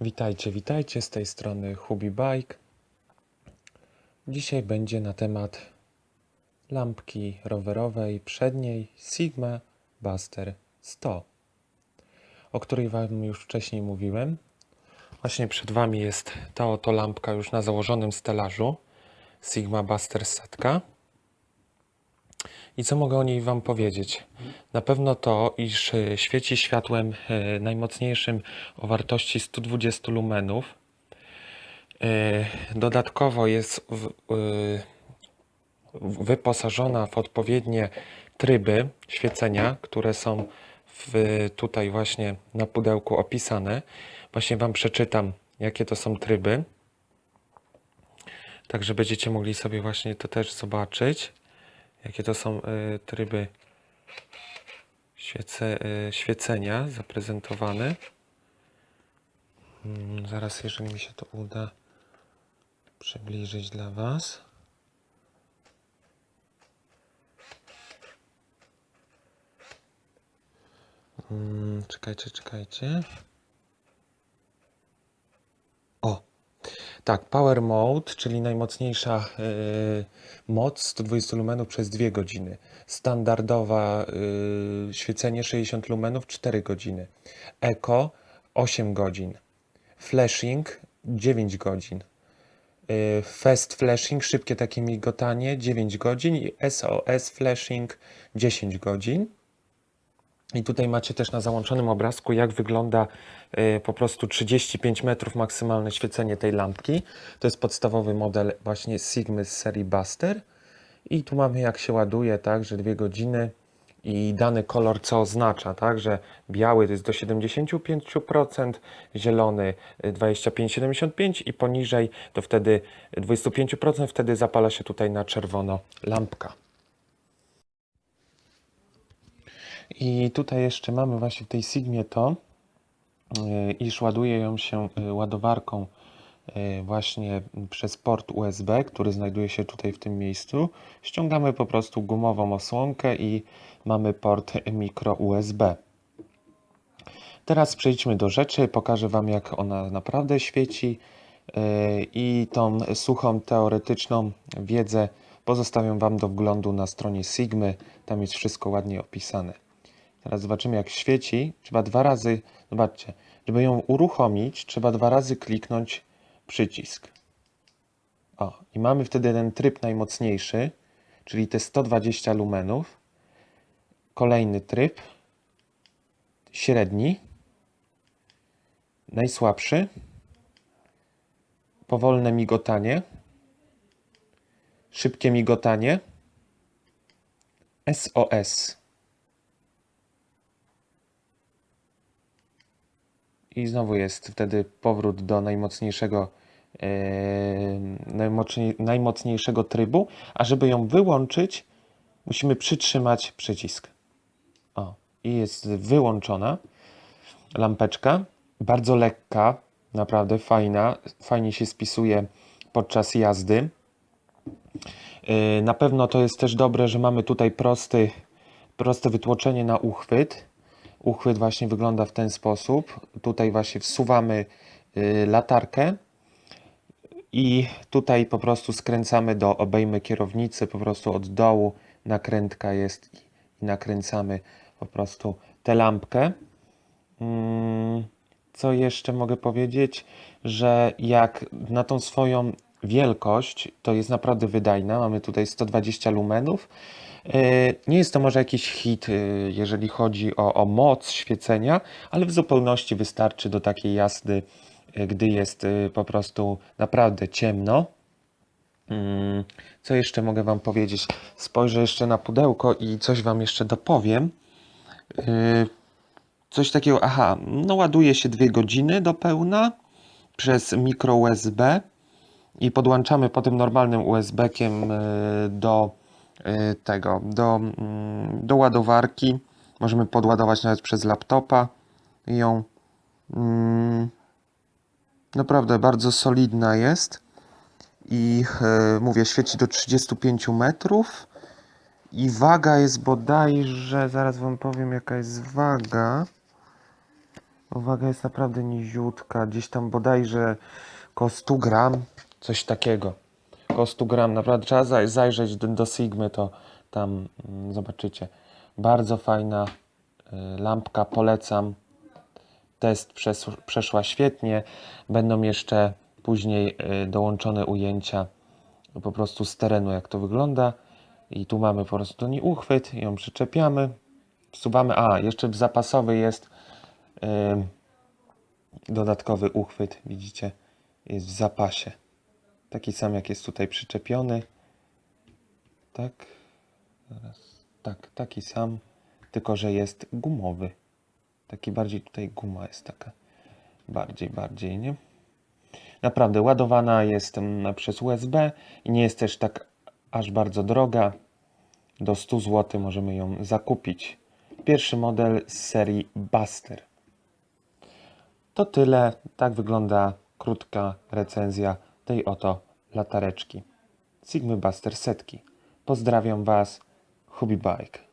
Witajcie, witajcie z tej strony Hubi Bike. Dzisiaj będzie na temat lampki rowerowej przedniej Sigma Buster 100, o której Wam już wcześniej mówiłem. Właśnie przed Wami jest ta oto lampka już na założonym stelażu Sigma Buster setka. I co mogę o niej Wam powiedzieć? Na pewno to, iż e, świeci światłem e, najmocniejszym o wartości 120 lumenów. E, Dodatkowo jest wyposażona w odpowiednie tryby świecenia, które są w, tutaj właśnie na pudełku opisane. Właśnie Wam przeczytam, jakie to są tryby. Także będziecie mogli sobie właśnie to też zobaczyć, jakie to są e, tryby świece, y, świecenia zaprezentowane. Mm, Zaraz, jeżeli mi się to uda przybliżyć dla Was. Mm, Czekajcie, czekajcie. O, tak, Power Mode, czyli najmocniejsza y, moc 120 lumenów przez 2 godziny. Standardowa y, świecenie 60 lumenów 4 godziny. Eco 8 godzin. Flashing 9 godzin. Y, Fast Flashing, szybkie takie migotanie 9 godzin i SOS Flashing 10 godzin. I tutaj macie też na załączonym obrazku, jak wygląda y, po prostu 35 metrów maksymalne świecenie tej lampki. To jest podstawowy model właśnie Sigmy z serii Buster. I tu mamy jak się ładuje, tak, że 2 godziny i dany kolor co oznacza, tak, że biały to jest do 75%, zielony y, 25-75% i poniżej to wtedy 25%, wtedy zapala się tutaj na czerwono lampka. I tutaj jeszcze mamy właśnie w tej Sigmie to, y, iż ładuje ją się y, ładowarką y, właśnie przez port USB, który znajduje się tutaj w tym miejscu. Ściągamy po prostu gumową osłonkę i mamy port mikro USB. Teraz przejdźmy do rzeczy, pokażę Wam jak ona naprawdę świeci i tą suchą teoretyczną wiedzę pozostawiam Wam do wglądu na stronie Sigmy, tam jest wszystko ładnie opisane. Teraz zobaczymy jak świeci, trzeba dwa razy, zobaczcie, żeby ją uruchomić, trzeba dwa razy kliknąć przycisk. O, i mamy wtedy ten tryb najmocniejszy, czyli te 120 lumenów. Kolejny tryb, średni, najsłabszy, powolne migotanie, szybkie migotanie, SOS. I znowu jest wtedy powrót do najmocniejszego, e, najmocniej, najmocniejszego trybu, a żeby ją wyłączyć, musimy przytrzymać przycisk. O, i jest wyłączona lampeczka. Bardzo lekka, naprawdę fajna, fajnie się spisuje podczas jazdy. Yy, Na pewno to jest też dobre, że mamy tutaj prosty, proste wytłoczenie na uchwyt. Uchwyt właśnie wygląda w ten sposób. Tutaj właśnie wsuwamy yy, latarkę i tutaj po prostu skręcamy do obejmy kierownicy, po prostu od dołu nakrętka jest i nakręcamy po prostu tę lampkę. Mm, Co jeszcze mogę powiedzieć, że jak na tą swoją wielkość, to jest naprawdę wydajna. Mamy tutaj 120 lumenów. Yy, Nie jest to może jakiś hit, yy, jeżeli chodzi o, o moc świecenia, ale w zupełności wystarczy do takiej jazdy, yy, gdy jest po prostu naprawdę ciemno. Mm, Co jeszcze mogę Wam powiedzieć? Spojrzę jeszcze na pudełko i coś Wam jeszcze dopowiem. Coś takiego, aha, no ładuje się dwie godziny do pełna przez mikro USB i podłączamy potem normalnym USB-kiem yy, do yy, tego, do, mm, do ładowarki. Możemy podładować nawet przez laptopa ją. Mm, Naprawdę bardzo solidna jest i e, mówię, świeci do 35 metrów i waga jest bodajże, zaraz wam powiem jaka jest waga. Uwaga, jest naprawdę niziutka. Gdzieś tam bodajże około 100 gram. Coś takiego. Około 100 gram. Naprawdę trzeba zaj- zajrzeć do, do Sigmy, to tam mm, zobaczycie. Bardzo fajna y, lampka, polecam. Test przes- przeszła świetnie. Będą jeszcze później y, dołączone ujęcia po prostu z terenu, jak to wygląda. I tu mamy po prostu do niej uchwyt, ją przyczepiamy, wsuwamy. A, jeszcze zapasowy jest ym, dodatkowy uchwyt, widzicie, jest w zapasie. Taki sam jak jest tutaj przyczepiony. Tak, zaraz, tak, taki sam, tylko że jest gumowy. Taki bardziej tutaj guma jest taka, bardziej, bardziej, nie? Naprawdę ładowana jest mm, przez USB i nie jest też tak aż bardzo droga. Do 100 zł możemy ją zakupić. Pierwszy model z serii Buster. To tyle. Tak wygląda krótka recenzja tej oto latareczki. Sigmy Buster setki. Pozdrawiam Was, Hubby Bike.